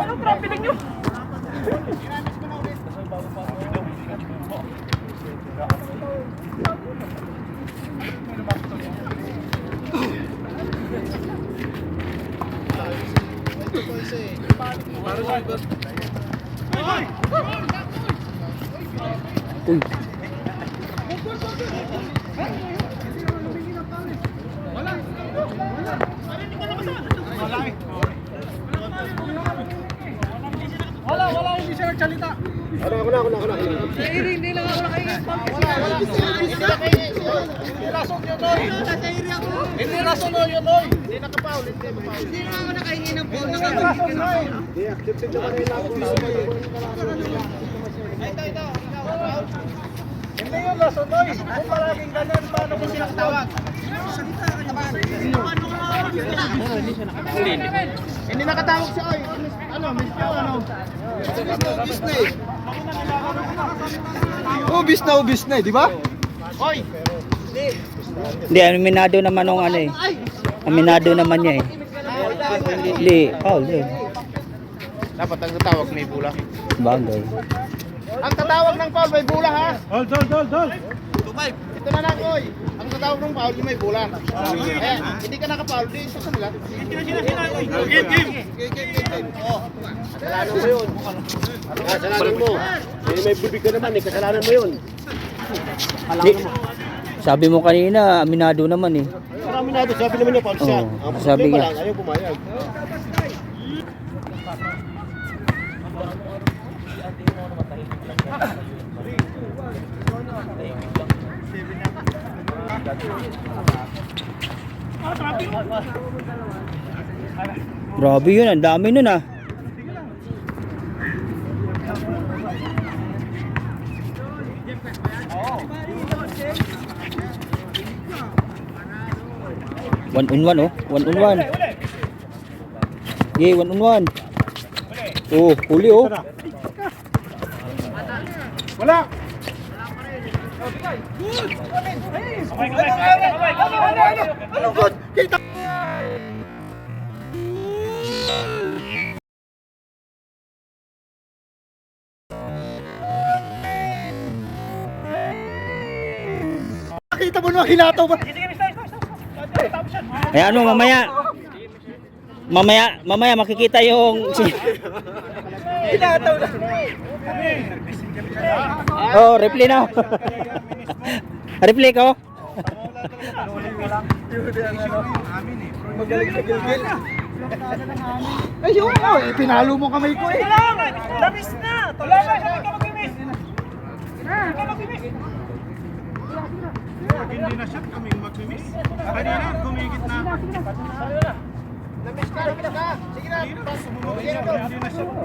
Anong traffic nyo? Uy. Wala, wala, hindi siya nagsalita. Na, ako na, ako na, ako na. Hindi, hindi lang ako nakaingin. Wala, rason yun, Noy. Hindi rason no, yun, Noy. Hindi nakapaul, hindi nakapaul. Hindi lang ako nakaingin ng phone. Nakapaul, Noy. Hindi, accepted naman nila ako. Ito, ito. Hindi yun rason, Noy. Kung palaging ganyan, paano mo siya tawag? Hindi nakatawag siya, oy. Ano, miss ko, ano? Ubis na ubis na eh, di ba? Oy! Hindi, aminado naman nung ano eh. Aminado naman niya eh. Hindi, foul eh. Dapat ang tatawag may bula. Bagay. Ang tatawag ng foul may bula ha? Hold, hold, hold, hold. Ito na lang, oy. Ang tatawag ng foul may bula. Eh, hindi ka naka-foul, di isa sa nila. Game, game. Kasalanan mo yun. Kasalanan mo. Eh, may bibig ka naman eh, kasalanan mo yun. Di, sabi mo kanina, aminado naman eh. Marami na ito, sabi naman niya, Paul siya. Oo, Ang sabi problema nga. lang, ayaw pumayag. Grabe yun, ang dami nun ah. One on one oh, one on one. Yeah, one on one. Oh, huli oh. Wala! Ano good? Kita! Nakita mo na hinataw ba? Eh ano mamaya? Mamaya, mamaya makikita yung Hinataw na. Oh, replay na. replay ko. Sa gilgil. Ayun, oh, eh, pinalo mo kamay ko eh. Lamis na! Wala na, hindi ka mag-miss. Hindi ka mag-miss. Hindi na shot kami mag-miss. Kanina, gumigit na. Lamis ka, lamis ka. Sige na. Sige na.